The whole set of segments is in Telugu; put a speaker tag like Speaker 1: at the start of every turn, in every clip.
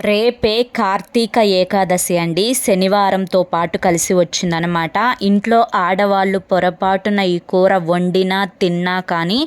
Speaker 1: రేపే కార్తీక ఏకాదశి అండి. శనివారంతో పాటు కలిసి వచ్చిందనమాట ఇంట్లో ఆడవాళ్ళు పొరపాటున ఈ కూర వండినా తిన్నా కానీ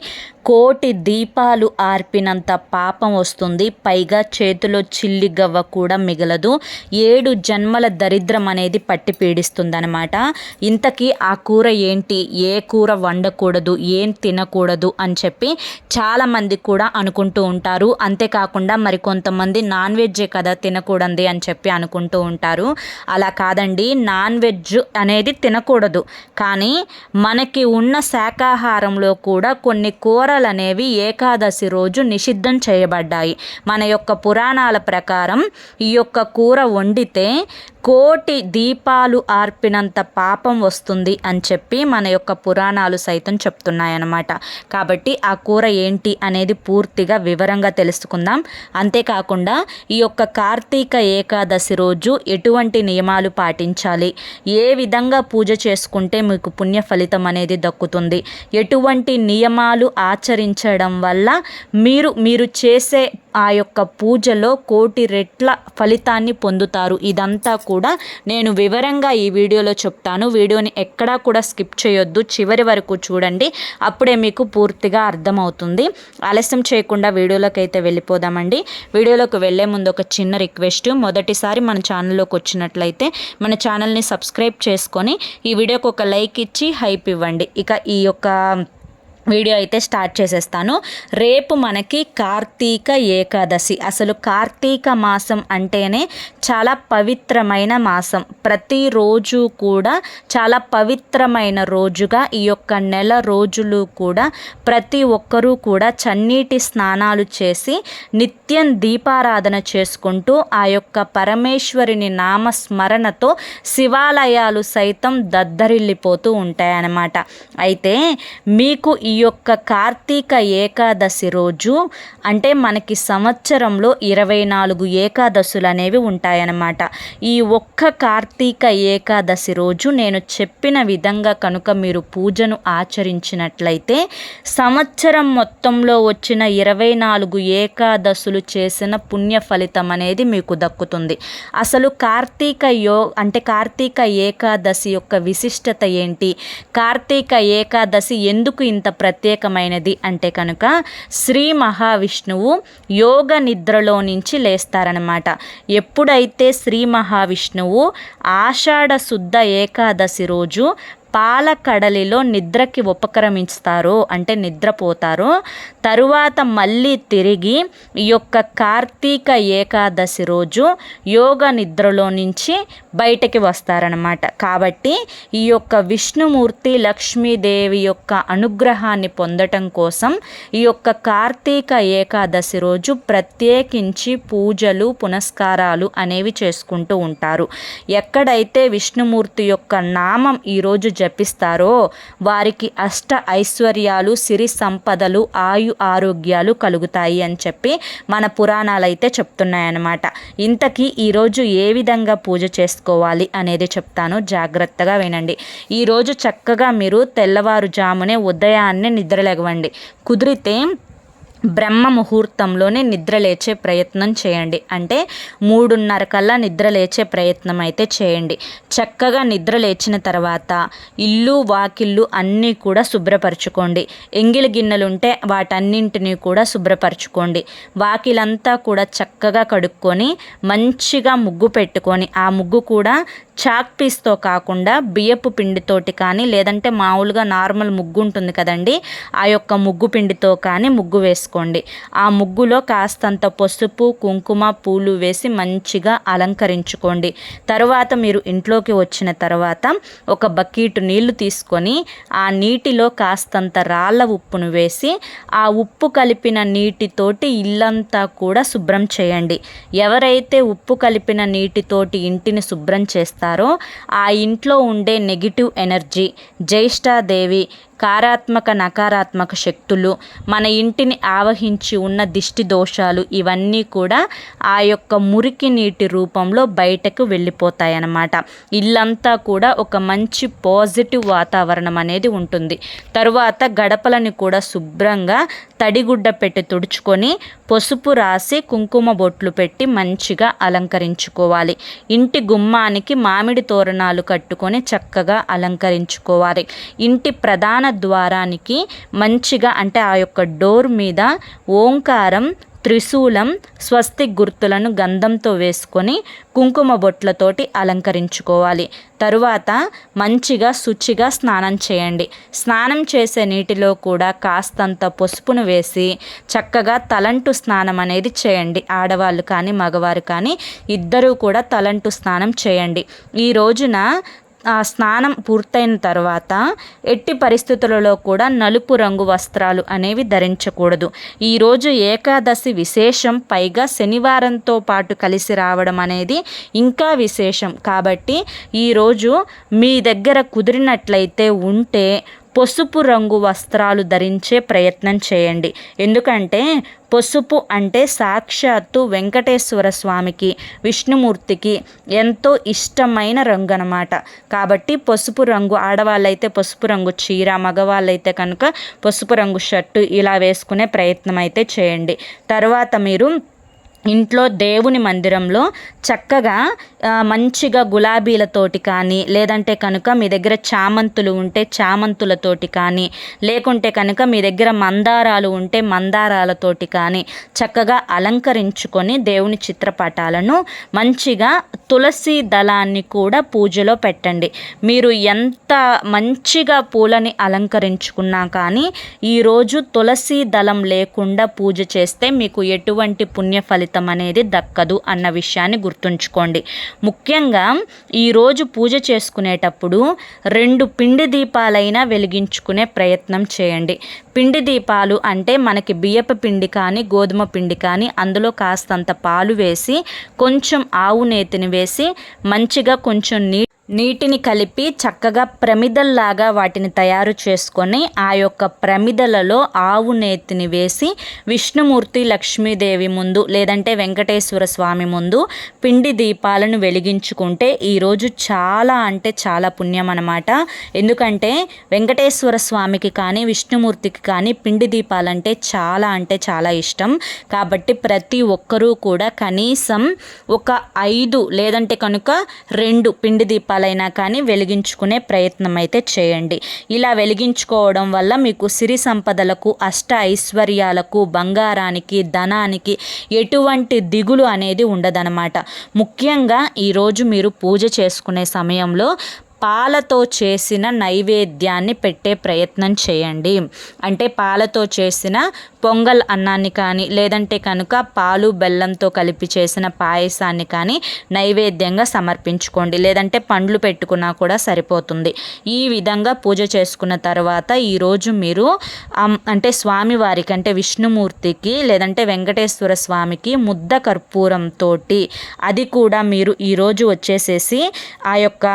Speaker 1: కోటి దీపాలు ఆర్పినంత పాపం వస్తుంది. పైగా చేతిలో చిల్లి గవ్వ కూడా మిగలదు. ఏడు జన్మల దరిద్రం అనేది పట్టి పీడిస్తుందనమాట ఇంతకీ ఆ కూర ఏంటి? ఏ కూర వండకూడదు? ఏం తినకూడదు? అని చెప్పి చాలామంది కూడా అనుకుంటూ ఉంటారు. అంతేకాకుండా మరి కొంతమంది నాన్ వెజ్జే కదా తినకూడదు అని చెప్పి అనుకుంటూ ఉంటారు. అలా కాదండి. నాన్ వెజ్ అనేది తినకూడదు. కానీ మనకి ఉన్న శాకాహారంలో కూడా కొన్ని కూర అనేవి ఏకాదశి రోజు నిషిద్ధం చేయబడ్డాయి. మన యొక్క పురాణాల ప్రకారం ఈ యొక్క కూర వండితే కోటి దీపాలు ఆర్పినంత పాపం వస్తుంది అని చెప్పి మన యొక్క పురాణాలు సైతం చెప్తున్నాయన్నమాట. కాబట్టి ఆ కూర ఏంటి అనేది పూర్తిగా వివరంగా తెలుసుకుందాం. అంతేకాకుండా ఈ యొక్క కార్తీక ఏకాదశి రోజు ఎటువంటి నియమాలు పాటించాలి? ఏ విధంగా పూజ చేసుకుంటే మీకు పుణ్య ఫలితం అనేది దక్కుతుంది? ఎటువంటి నియమాలు ఆచరించడం వల్ల మీరు మీరు చేసే ఆ యొక్క పూజలో కోటి రెట్ల ఫలితాన్ని పొందుతారు. ఇదంతా కూడా నేను వివరంగా ఈ వీడియోలో చెప్తాను. వీడియోని ఎక్కడా కూడా స్కిప్ చేయొద్దు. చివరి వరకు చూడండి. అప్పుడే మీకు పూర్తిగా అర్థమవుతుంది. ఆలస్యం చేయకుండా వీడియోలోకి అయితే వెళ్ళిపోదామండి. వీడియోలోకి వెళ్ళే ముందు ఒక చిన్న రిక్వెస్ట్. మొదటిసారి మన ఛానల్లోకి వచ్చినట్లయితే మన ఛానల్ని సబ్స్క్రైబ్ చేసుకొని ఈ వీడియోకి ఒక లైక్ ఇచ్చి హైప్ ఇవ్వండి. ఇక ఈ యొక్క వీడియో అయితే స్టార్ట్ చేసేస్తాను. రేపు మనకి కార్తీక ఏకాదశి. అసలు కార్తీక మాసం అంటేనే చాలా పవిత్రమైన మాసం. ప్రతిరోజు కూడా చాలా పవిత్రమైన రోజుగా ఈ యొక్క నెల రోజులు కూడా ప్రతి ఒక్కరూ కూడా చన్నీటి స్నానాలు చేసి నిత్యం దీపారాధన చేసుకుంటూ ఆ యొక్క పరమేశ్వరిని నామస్మరణతో శివాలయాలు సైతం దద్దరిల్లిపోతూ ఉంటాయన్నమాట. అయితే మీకు ఈ ఈ యొక్క కార్తీక ఏకాదశి రోజు అంటే మనకి సంవత్సరంలో ఇరవై నాలుగు ఏకాదశులు అనేవి ఉంటాయన్నమాట. ఈ ఒక్క కార్తీక ఏకాదశి రోజు నేను చెప్పిన విధంగా కనుక మీరు పూజను ఆచరించినట్లయితే సంవత్సరం మొత్తంలో వచ్చిన ఇరవై నాలుగు ఏకాదశులు చేసిన పుణ్య ఫలితం అనేది మీకు దక్కుతుంది. అసలు కార్తీక యో అంటే కార్తీక ఏకాదశి యొక్క విశిష్టత ఏంటి? కార్తీక ఏకాదశి ఎందుకు ఇంత ప్రత్యేకమైనది అంటే కనుక శ్రీ మహావిష్ణువు యోగ నిద్రలో నుంచి లేస్తారనమాట ఎప్పుడైతే శ్రీ మహావిష్ణువు ఆషాఢ శుద్ధ ఏకాదశి రోజు పాలకడలిలో నిద్రకి ఉపక్రమిస్తారు అంటే నిద్రపోతారో. తరువాత మళ్ళీ తిరిగి ఈ యొక్క కార్తీక ఏకాదశి రోజు యోగ నిద్రలో నుంచి బయటకి వస్తారనమాట కాబట్టి ఈ యొక్క విష్ణుమూర్తి లక్ష్మీదేవి యొక్క అనుగ్రహాన్ని పొందటం కోసం ఈ యొక్క కార్తీక ఏకాదశి రోజు ప్రత్యేకించి పూజలు పునస్కారాలు అనేవి చేసుకుంటూ ఉంటారు. ఎక్కడైతే విష్ణుమూర్తి యొక్క నామం ఈరోజు జపిస్తారో? వారికి అష్ట ఐశ్వర్యాలు సిరి సంపదలు ఆయు ఆరోగ్యాలు కలుగుతాయి అని చెప్పి మన పురాణాలు అయితే చెప్తున్నాయన్నమాట. ఇంతకీ ఈరోజు ఏ విధంగా పూజ చేసుకోవాలి అనేది చెప్తాను. జాగ్రత్తగా వినండి. ఈరోజు చక్కగా మీరు తెల్లవారుజామునే ఉదయాన్నే నిద్రలేగవండి కుదిరితే బ్రహ్మ ముహూర్తంలోనే నిద్ర లేచే ప్రయత్నం చేయండి. అంటే మూడున్నర కల్లా నిద్ర లేచే ప్రయత్నం అయితే చేయండి. చక్కగా నిద్ర లేచిన తర్వాత ఇల్లు వాకిళ్ళు అన్నీ కూడా శుభ్రపరచుకోండి. ఎంగిలి గిన్నెలు ఉంటే వాటన్నింటినీ కూడా శుభ్రపరచుకోండి. వాకిలంతా కూడా చక్కగా కడుక్కొని మంచిగా ముగ్గు పెట్టుకొని ఆ ముగ్గు కూడా చాక్ పీస్తో కాకుండా బియ్యపు పిండితోటి కానీ లేదంటే మామూలుగా నార్మల్ ముగ్గు ఉంటుంది కదండి ఆ యొక్క ముగ్గు పిండితో కానీ ముగ్గు వేసుకోండి. ఆ ముగ్గులో కాస్తంత పసుపు కుంకుమ పూలు వేసి మంచిగా అలంకరించుకోండి. తర్వాత మీరు ఇంట్లోకి వచ్చిన తర్వాత ఒక బకెట్ నీళ్ళు తీసుకొని ఆ నీటిలో కాస్తంత రాళ్ళ ఉప్పును వేసి ఆ ఉప్పు కలిపిన నీటితోటి ఇల్లంతా కూడా శుభ్రం చేయండి. ఎవరైతే ఉప్పు కలిపిన నీటితోటి ఇంటిని శుభ్రం చేస్తారో ఆ ఇంట్లో ఉండే నెగిటివ్ ఎనర్జీ జ్యేష్ఠాదేవి కారాత్మక నకారాత్మక శక్తులు మన ఇంటిని ఆవహించి ఉన్న దిష్టి దోషాలు ఇవన్నీ కూడా ఆ యొక్క మురికి నీటి రూపంలో బయటకు వెళ్ళిపోతాయి అన్నమాట ఇల్లంతా కూడా ఒక మంచి పాజిటివ్ వాతావరణం అనేది ఉంటుంది. తరువాత గడపలని కూడా శుభ్రంగా తడిగుడ్డ పెట్టి తుడుచుకొని పసుపు రాసి కుంకుమ బొట్లు పెట్టి మంచిగా అలంకరించుకోవాలి. ఇంటి గుమ్మానికి మామిడి తోరణాలు కట్టుకొని చక్కగా అలంకరించుకోవాలి. ఇంటి ప్రధాన ద్వారానికి మంచిగా అంటే ఆ యొక్క డోర్ మీద ఓంకారం త్రిశూలం స్వస్తి గుర్తులను గంధంతో వేసుకొని కుంకుమ బొట్లతోటి అలంకరించుకోవాలి. తరువాత మంచిగా శుచిగా స్నానం చేయండి. స్నానం చేసే నీటిలో కూడా కాస్తంత పసుపును వేసి చక్కగా తలంటు స్నానం అనేది చేయండి. ఆడవాళ్ళు కానీ మగవారు కానీ ఇద్దరూ కూడా తలంటు స్నానం చేయండి. ఈ రోజున ఆ స్నానం పూర్తయిన తర్వాత ఎట్టి పరిస్థితులలో కూడా నలుపు రంగు వస్త్రాలు అనేవి ధరించకూడదు. ఈరోజు ఏకాదశి విశేషం పైగా శనివారంతో పాటు కలిసి రావడం అనేది ఇంకా విశేషం. కాబట్టి ఈరోజు మీ దగ్గర కుదిరినట్లయితే ఉంటే పసుపు రంగు వస్త్రాలు ధరించే ప్రయత్నం చేయండి. ఎందుకంటే పసుపు అంటే సాక్షాత్తు వెంకటేశ్వర స్వామికి విష్ణుమూర్తికి ఎంతో ఇష్టమైన రంగు అనమాట కాబట్టి పసుపు రంగు ఆడవాళ్ళైతే పసుపు రంగు చీర మగవాళ్ళైతే కనుక పసుపు రంగు షర్టు ఇలా వేసుకునే ప్రయత్నం అయితే చేయండి. తర్వాత మీరు ఇంట్లో దేవుని మందిరంలో చక్కగా మంచిగా గులాబీలతోటి కానీ లేదంటే కనుక మీ దగ్గర చామంతులు ఉంటే చామంతులతోటి కానీ లేకుంటే కనుక మీ దగ్గర మందారాలు ఉంటే మందారాలతోటి కానీ చక్కగా అలంకరించుకొని దేవుని చిత్రపటాలను మంచిగా తులసి దళాన్ని కూడా పూజలో పెట్టండి. మీరు ఎంత మంచిగా పూలని అలంకరించుకున్నా కానీ ఈరోజు తులసి దళం లేకుండా పూజ చేస్తే మీకు ఎటువంటి పుణ్య ఫలితం అనేది దక్కదు అన్న విషయాన్ని గుర్తుంచుకోండి. ముఖ్యంగా ఈరోజు పూజ చేసుకునేటప్పుడు రెండు పిండి దీపాలైనా వెలిగించుకునే ప్రయత్నం చేయండి. పిండి దీపాలు అంటే మనకి బియ్యపు పిండి కానీ గోధుమ పిండి కానీ అందులో కాస్తంత పాలు వేసి కొంచెం ఆవు నేతిని వేసి మంచిగా కొంచెం నీ నీటిని కలిపి చక్కగా ప్రమిదల్లాగా వాటిని తయారు చేసుకొని ఆ యొక్క ప్రమిదలలో ఆవు నేతిని వేసి విష్ణుమూర్తి లక్ష్మీదేవి ముందు లేదంటే వెంకటేశ్వర స్వామి ముందు పిండి దీపాలను వెలిగించుకుంటే ఈరోజు చాలా అంటే చాలా పుణ్యం అనమాట ఎందుకంటే వెంకటేశ్వర స్వామికి కానీ విష్ణుమూర్తికి కానీ పిండి దీపాలంటే చాలా అంటే చాలా ఇష్టం. కాబట్టి ప్రతి ఒక్కరూ కూడా కనీసం ఒక ఐదు లేదంటే కనుక రెండు పిండి దీపాలు దీపాలైనా కానీ వెలిగించుకునే ప్రయత్నం అయితే చేయండి. ఇలా వెలిగించుకోవడం వల్ల మీకు సిరి సంపదలకు అష్ట ఐశ్వర్యాలకు బంగారానికి ధనానికి ఎటువంటి దిగులు అనేది ఉండదనమాట ముఖ్యంగా ఈరోజు మీరు పూజ చేసుకునే సమయంలో పాలతో చేసిన నైవేద్యాన్ని పెట్టే ప్రయత్నం చేయండి. అంటే పాలతో చేసిన పొంగల్ అన్నాన్ని కానీ లేదంటే కనుక పాలు బెల్లంతో కలిపి చేసిన పాయసాన్ని కానీ నైవేద్యంగా సమర్పించుకోండి. లేదంటే పండ్లు పెట్టుకున్నా కూడా సరిపోతుంది. ఈ విధంగా పూజ చేసుకున్న తర్వాత ఈరోజు మీరు అంటే స్వామివారికి అంటే విష్ణుమూర్తికి లేదంటే వెంకటేశ్వర స్వామికి ముద్ద కర్పూరంతో అది కూడా మీరు ఈరోజు వచ్చేసేసి ఆ యొక్క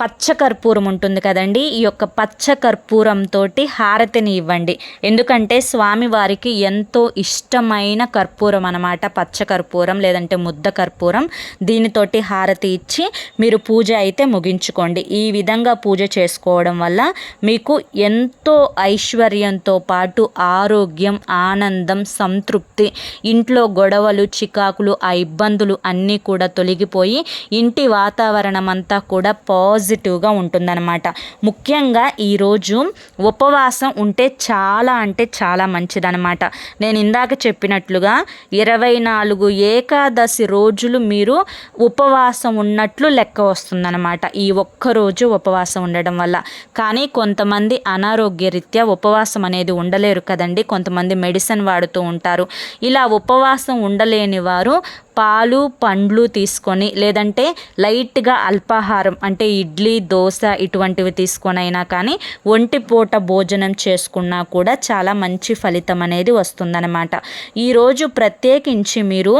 Speaker 1: పచ్చ కర్పూరం ఉంటుంది కదండి. ఈ యొక్క పచ్చకర్పూరంతో హారతిని ఇవ్వండి. ఎందుకంటే స్వామివారికి ఎంతో ఇష్టమైన కర్పూరం అనమాట పచ్చ కర్పూరం లేదంటే ముద్ద కర్పూరం. దీనితోటి హారతి ఇచ్చి మీరు పూజ అయితే ముగించుకోండి. ఈ విధంగా పూజ చేసుకోవడం వల్ల మీకు ఎంతో ఐశ్వర్యంతో పాటు ఆరోగ్యం ఆనందం సంతృప్తి ఇంట్లో గొడవలు చికాకులు ఆ ఇబ్బందులు అన్నీ కూడా తొలగిపోయి ఇంటి వాతావరణం అంతా కూడా పాజిటివ్ పాజిటివ్గా ఉంటుందన్నమాట. ముఖ్యంగా ఈరోజు ఉపవాసం ఉంటే చాలా అంటే చాలా మంచిదనమాట నేను ఇందాక చెప్పినట్లుగా ఇరవై నాలుగు ఏకాదశి రోజులు మీరు ఉపవాసం ఉన్నట్లు లెక్క వస్తుందన్నమాట. ఈ ఒక్కరోజు ఉపవాసం ఉండడం వల్ల. కానీ కొంతమంది అనారోగ్య రీత్యా ఉపవాసం అనేది ఉండలేరు కదండి. కొంతమంది మెడిసిన్ వాడుతూ ఉంటారు. ఇలా ఉపవాసం ఉండలేని వారు పాలు పండ్లు తీసుకొని లేదంటే లైట్గా అల్పాహారం అంటే ఇడ్లీ దోశ ఇటువంటివి తీసుకొని అయినా కానీ ఒంటి పూట భోజనం చేసుకున్నా కూడా చాలా మంచి ఫలితం అనేది వస్తుందన్నమాట. ఈరోజు ప్రత్యేకించి మీరు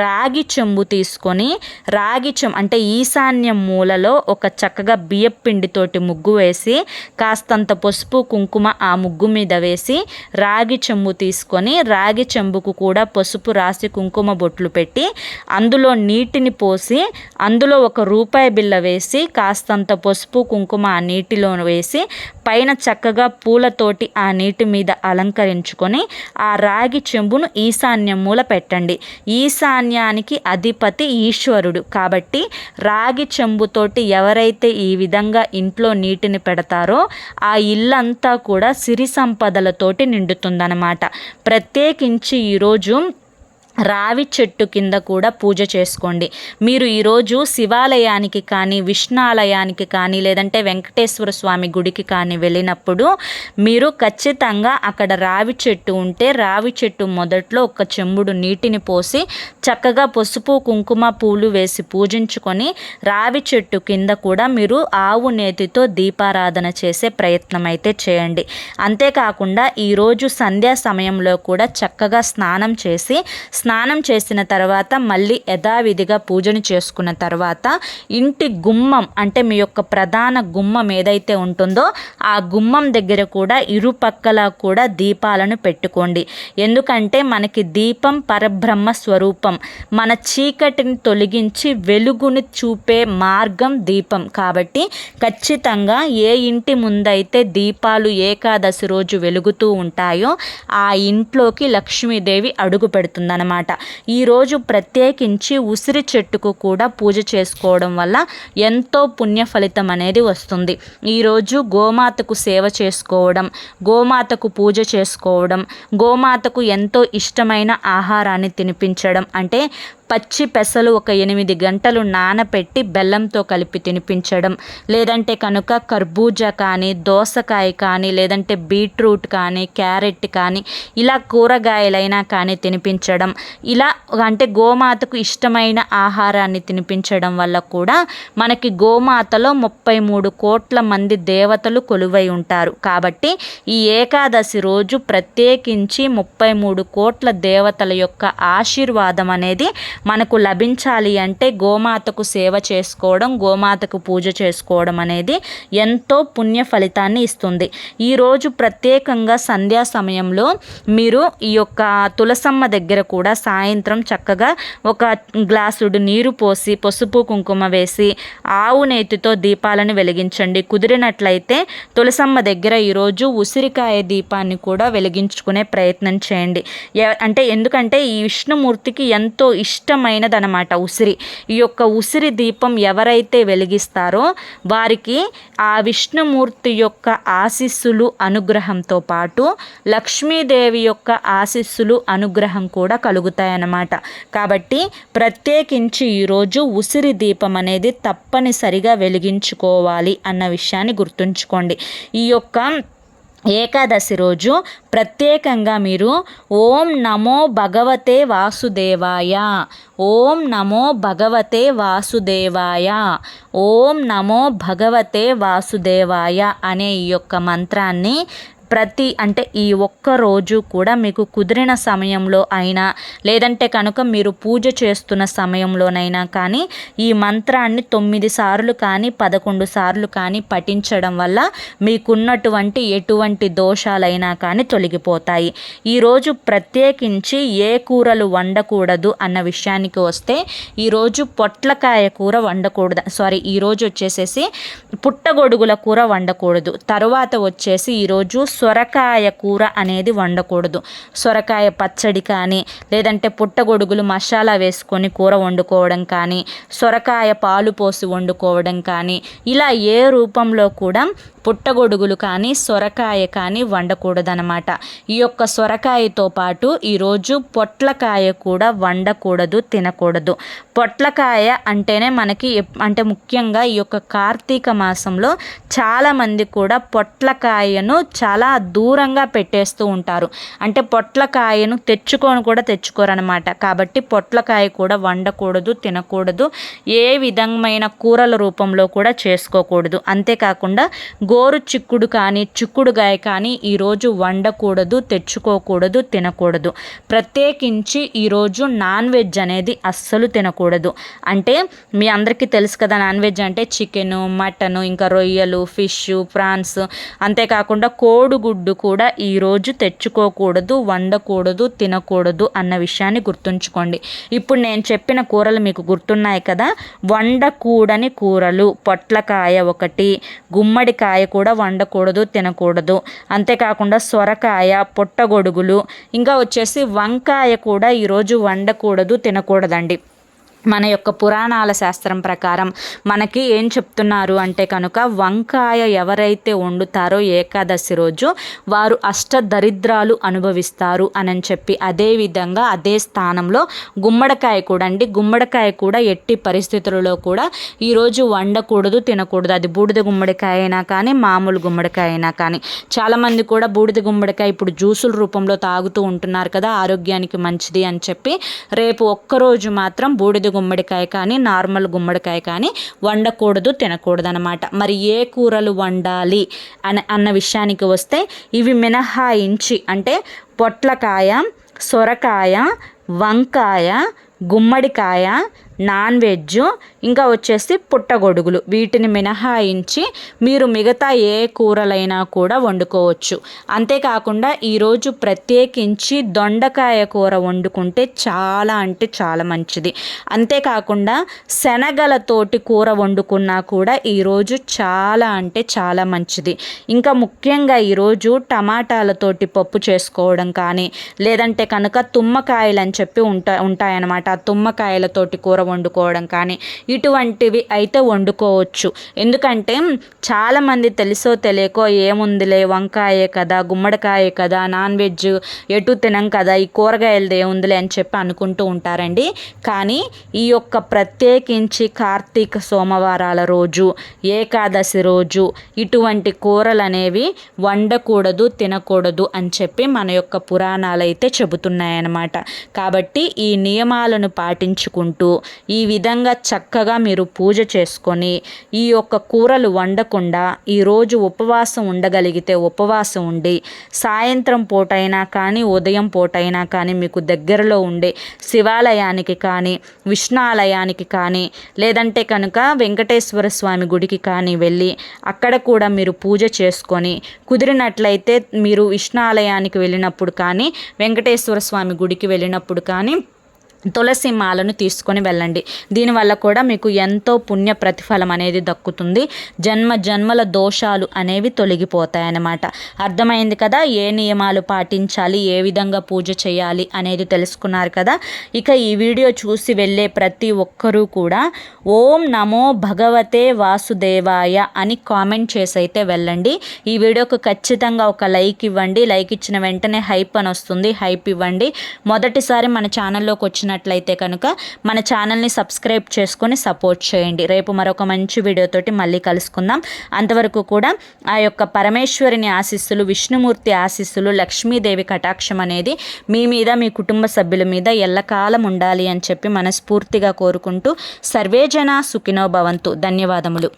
Speaker 1: రాగి చెంబు తీసుకొని రాగి చెంబు అంటే ఈశాన్య మూలలో ఒక చక్కగా బియ్యపిండితోటి ముగ్గు వేసి కాస్తంత పసుపు కుంకుమ ఆ ముగ్గు మీద వేసి రాగి చెంబు తీసుకొని రాగి చెంబుకు కూడా పసుపు రాసి కుంకుమ బొట్లు పెట్టి అందులో నీటిని పోసి అందులో ఒక రూపాయి బిల్ల వేసి కాస్తంత పసుపు కుంకుమ ఆ నీటిలో వేసి పైన చక్కగా పూలతోటి ఆ నీటి మీద అలంకరించుకొని ఆ రాగి చెంబును ఈశాన్య మూల పెట్టండి. ఈశాన్యానికి అధిపతి ఈశ్వరుడు. కాబట్టి రాగి చెంబుతోటి ఎవరైతే ఈ విధంగా ఇంట్లో నీటిని పెడతారో ఆ ఇల్లంతా కూడా సిరి సంపదలతోటి నిండుతుందన్నమాట. ప్రత్యేకించి ఈరోజు రావి చెట్టు కింద కూడా పూజ చేసుకోండి. మీరు ఈరోజు శివాలయానికి కానీ విష్ణాలయానికి కానీ లేదంటే వెంకటేశ్వర స్వామి గుడికి కానీ వెళ్ళినప్పుడు మీరు ఖచ్చితంగా అక్కడ రావి చెట్టు ఉంటే రావి చెట్టు మొదట్లో ఒక చెంబుడు నీటిని పోసి చక్కగా పసుపు కుంకుమ పూలు వేసి పూజించుకొని రావి చెట్టు కింద కూడా మీరు ఆవు నేతితో దీపారాధన చేసే ప్రయత్నం అయితే చేయండి. అంతేకాకుండా ఈరోజు సంధ్యా సమయంలో కూడా చక్కగా స్నానం చేసి స్నా స్నానం చేసిన తర్వాత మళ్ళీ యథావిధిగా పూజను చేసుకున్న తర్వాత ఇంటి గుమ్మం అంటే మీ యొక్క ప్రధాన గుమ్మం ఏదైతే ఉంటుందో ఆ గుమ్మం దగ్గర కూడా ఇరుపక్కల కూడా దీపాలను పెట్టుకోండి. ఎందుకంటే మనకి దీపం పరబ్రహ్మ స్వరూపం. మన చీకటిని తొలగించి వెలుగుని చూపే మార్గం దీపం. కాబట్టి ఖచ్చితంగా ఏ ఇంటి ముందైతే దీపాలు ఏకాదశి రోజు వెలుగుతూ ఉంటాయో ఆ ఇంట్లోకి లక్ష్మీదేవి అడుగు పెడుతుందన్నమాట. ఈరోజు ప్రత్యేకించి ఉసిరి చెట్టుకు కూడా పూజ చేసుకోవడం వల్ల ఎంతో పుణ్య ఫలితం అనేది వస్తుంది. ఈరోజు గోమాతకు సేవ చేసుకోవడం గోమాతకు పూజ చేసుకోవడం గోమాతకు ఎంతో ఇష్టమైన ఆహారాన్ని తినిపించడం అంటే పచ్చి పెసలు ఒక ఎనిమిది గంటలు నానపెట్టి బెల్లంతో కలిపి తినిపించడం. లేదంటే కనుక కర్బూజా కానీ దోసకాయ కానీ లేదంటే బీట్రూట్ కానీ క్యారెట్ కానీ ఇలా కూరగాయలైనా కానీ తినిపించడం. ఇలా అంటే గోమాతకు ఇష్టమైన ఆహారాన్ని తినిపించడం వల్ల కూడా మనకి గోమాతలో ముప్పై మూడు కోట్ల మంది దేవతలు కొలువై ఉంటారు. కాబట్టి ఈ ఏకాదశి రోజు ప్రత్యేకించి ముప్పై మూడు కోట్ల దేవతల యొక్క ఆశీర్వాదం అనేది మనకు లభించాలి అంటే గోమాతకు సేవ చేసుకోవడం గోమాతకు పూజ చేసుకోవడం అనేది ఎంతో పుణ్య ఫలితాన్ని ఇస్తుంది. ఈరోజు ప్రత్యేకంగా సంధ్యా సమయంలో మీరు ఈ యొక్క తులసమ్మ దగ్గర కూడా సాయంత్రం చక్కగా ఒక గ్లాసుడు నీరు పోసి పసుపు కుంకుమ వేసి ఆవు నేతితో దీపాలను వెలిగించండి. కుదిరినట్లయితే తులసమ్మ దగ్గర ఈరోజు ఉసిరికాయ దీపాన్ని కూడా వెలిగించుకునే ప్రయత్నం చేయండి. అంటే ఎందుకంటే ఈ విష్ణుమూర్తికి ఎంతో ఇష్టం ఇష్టమైనదనమాట ఉసిరి. ఈ యొక్క ఉసిరి దీపం ఎవరైతే వెలిగిస్తారో వారికి ఆ విష్ణుమూర్తి యొక్క ఆశీస్సులు అనుగ్రహంతో పాటు లక్ష్మీదేవి యొక్క ఆశీస్సులు అనుగ్రహం కూడా కలుగుతాయన్నమాట. కాబట్టి ప్రత్యేకించి ఈరోజు ఉసిరి దీపం అనేది తప్పనిసరిగా వెలిగించుకోవాలి అన్న విషయాన్ని గుర్తుంచుకోండి. ఈ యొక్క ఏకాదశి రోజు ప్రత్యేకంగా మీరు ఓం నమో భగవతే వాసుదేవాయ ఓం నమో భగవతే వాసుదేవాయ ఓం నమో భగవతే వాసుదేవాయ అనే ఈ యొక్క మంత్రాన్ని ప్రతి అంటే ఈ ఒక్క రోజు కూడా మీకు కుదిరిన సమయంలో అయినా లేదంటే కనుక మీరు పూజ చేస్తున్న సమయంలోనైనా కానీ ఈ మంత్రాన్ని తొమ్మిది సార్లు కానీ పదకొండు సార్లు కానీ పఠించడం వల్ల మీకున్నటువంటి ఎటువంటి దోషాలైనా కానీ తొలగిపోతాయి. ఈరోజు ప్రత్యేకించి ఏ కూరలు వండకూడదు అన్న విషయానికి వస్తే ఈరోజు పొట్లకాయ కూర వండకూడదు సారీ ఈరోజు వచ్చేసేసి పుట్టగొడుగుల కూర వండకూడదు. తర్వాత వచ్చేసి ఈరోజు సొరకాయ కూర అనేది వండకూడదు. సొరకాయ పచ్చడి కానీ లేదంటే పుట్టగొడుగులు మసాలా వేసుకొని కూర వండుకోవడం కానీ సొరకాయ పాలు పోసి వండుకోవడం కానీ ఇలా ఏ రూపంలో కూడా పుట్టగొడుగులు కానీ సొరకాయ కానీ వండకూడదనమాట ఈ యొక్క సొరకాయతో పాటు ఈరోజు పొట్లకాయ కూడా వండకూడదు తినకూడదు. పొట్లకాయ అంటేనే మనకి అంటే ముఖ్యంగా ఈ యొక్క కార్తీక మాసంలో చాలామంది కూడా పొట్లకాయను చాలా దూరంగా పెట్టేస్తూ ఉంటారు. అంటే పొట్లకాయను తెచ్చుకొని కూడా తెచ్చుకోరనమాట కాబట్టి పొట్లకాయ కూడా వండకూడదు తినకూడదు ఏ విధమైన కూరల రూపంలో కూడా చేసుకోకూడదు. అంతేకాకుండా గోరు చిక్కుడు కానీ చిక్కుడుగాయ కానీ ఈరోజు వండకూడదు తెచ్చుకోకూడదు తినకూడదు. ప్రత్యేకించి ఈరోజు నాన్ వెజ్ అనేది అస్సలు తినకూడదు. అంటే మీ అందరికీ తెలుసు కదా నాన్ వెజ్ అంటే చికెను మటను ఇంకా రొయ్యలు ఫిష్ ప్రాన్స్. అంతేకాకుండా కోడిగుడ్డు కూడా ఈరోజు తెచ్చుకోకూడదు వండకూడదు తినకూడదు అన్న విషయాన్ని గుర్తుంచుకోండి. ఇప్పుడు నేను చెప్పిన కూరలు మీకు గుర్తున్నాయి కదా? వండకూడని కూరలు పొట్లకాయ ఒకటి గుమ్మడికాయ కూడా వండకూడదు తినకూడదు. అంతేకాకుండా సొరకాయ పొట్టగొడుగులు ఇంకా వచ్చేసి వంకాయ కూడా ఈరోజు వండకూడదు తినకూడదండి. మన యొక్క పురాణాల శాస్త్రం ప్రకారం మనకి ఏం చెప్తున్నారు అంటే కనుక వంకాయ ఎవరైతే వండుతారో ఏకాదశి రోజు వారు అష్ట దరిద్రాలు అనుభవిస్తారు అని చెప్పి అదే విధంగా అదే స్థానంలో గుమ్మడికాయ కూడా అండి. గుమ్మడికాయ కూడా ఎట్టి పరిస్థితులలో కూడా ఈరోజు వండకూడదు తినకూడదు. అది బూడిద గుమ్మడికాయ అయినా కానీ మామూలు గుమ్మడికాయ అయినా కానీ. చాలామంది కూడా బూడిద గుమ్మడికాయ ఇప్పుడు జ్యూసుల రూపంలో తాగుతూ ఉంటున్నారు కదా ఆరోగ్యానికి మంచిది అని చెప్పి రేపు ఒక్కరోజు మాత్రం బూడిద గుమ్మడికాయ కానీ నార్మల్ గుమ్మడికాయ కానీ వండకూడదు తినకూడదు అనమాట మరి ఏ కూరలు వండాలి అని అన్న విషయానికి వస్తే ఇవి మినహాయించి అంటే పొట్లకాయ సొరకాయ వంకాయ గుమ్మడికాయ నాన్ వెజ్ ఇంకా వచ్చేసి పుట్టగొడుగులు. వీటిని మినహాయించి మీరు మిగతా ఏ కూరలైనా కూడా వండుకోవచ్చు. అంతేకాకుండా ఈరోజు ప్రత్యేకించి దొండకాయ కూర వండుకుంటే చాలా అంటే చాలా మంచిది. అంతేకాకుండా శనగలతోటి కూర వండుకున్నా కూడా ఈరోజు చాలా అంటే చాలా మంచిది. ఇంకా ముఖ్యంగా ఈరోజు టమాటాలతోటి పప్పు చేసుకోవడం కానీ లేదంటే కనుక తుమ్మకాయలు అని చెప్పి ఉంటా ఉంటాయన్నమాట. ఆ తుమ్మకాయలతోటి కూర వండుకోవడం కానీ ఇటువంటివి అయితే వండుకోవచ్చు. ఎందుకంటే చాలామంది తెలుసో తెలియకో ఏముందిలే వంకాయే కదా గుమ్మడికాయే కదా నాన్ వెజ్ ఎటు తినం కదా ఈ కూరగాయలది ఏముందిలే అని చెప్పి అనుకుంటూ ఉంటారండి. కానీ ఈ యొక్క ప్రత్యేకించి కార్తీక సోమవారాల రోజు ఏకాదశి రోజు ఇటువంటి కూరలు అనేవి వండకూడదు తినకూడదు అని చెప్పి మన యొక్క పురాణాలు అయితే చెబుతున్నాయన్నమాట. కాబట్టి ఈ నియమాలను పాటించుకుంటూ ఈ విధంగా చక్కగా మీరు పూజ చేసుకొని ఈ యొక్క కూరలు వండకుండా ఈరోజు ఉపవాసం ఉండగలిగితే ఉపవాసం ఉండి సాయంత్రం పూటైనా కానీ ఉదయం పూటైనా కానీ మీకు దగ్గరలో ఉండే శివాలయానికి కానీ విష్ణాలయానికి కానీ లేదంటే కనుక వెంకటేశ్వర స్వామి గుడికి కానీ వెళ్ళి అక్కడ కూడా మీరు పూజ చేసుకొని కుదిరినట్లయితే మీరు విష్ణాలయానికి వెళ్ళినప్పుడు కానీ వెంకటేశ్వర స్వామి గుడికి వెళ్ళినప్పుడు కానీ తులసి మాలను తీసుకొని వెళ్ళండి. దీనివల్ల కూడా మీకు ఎంతో పుణ్య ప్రతిఫలం అనేది దక్కుతుంది. జన్మ జన్మల దోషాలు అనేవి తొలగిపోతాయన్నమాట. అర్థమైంది కదా? ఏ నియమాలు పాటించాలి? ఏ విధంగా పూజ చేయాలి అనేది తెలుసుకున్నారు కదా? ఇక ఈ వీడియో చూసి వెళ్ళే ప్రతి ఒక్కరూ కూడా ఓం నమో భగవతే వాసుదేవాయ అని కామెంట్ చేసి అయితే వెళ్ళండి. ఈ వీడియోకు ఖచ్చితంగా ఒక లైక్ ఇవ్వండి. లైక్ ఇచ్చిన వెంటనే హైప్ అని వస్తుంది. హైప్ ఇవ్వండి. మొదటిసారి మన ఛానల్లోకి వచ్చిన నచ్చినట్లయితే కనుక మన ఛానల్ని సబ్స్క్రైబ్ చేసుకొని సపోర్ట్ చేయండి. రేపు మరొక మంచి వీడియోతోటి మళ్ళీ కలుసుకుందాం. అంతవరకు కూడా ఆ యొక్క పరమేశ్వరిని ఆశీస్సులు విష్ణుమూర్తి ఆశీస్సులు లక్ష్మీదేవి కటాక్షం అనేది మీ మీద మీ కుటుంబ సభ్యుల మీద ఎల్లకాలం ఉండాలి అని చెప్పి మనస్ఫూర్తిగా కోరుకుంటూ సర్వేజన సుఖినో భవంతు. ధన్యవాదములు.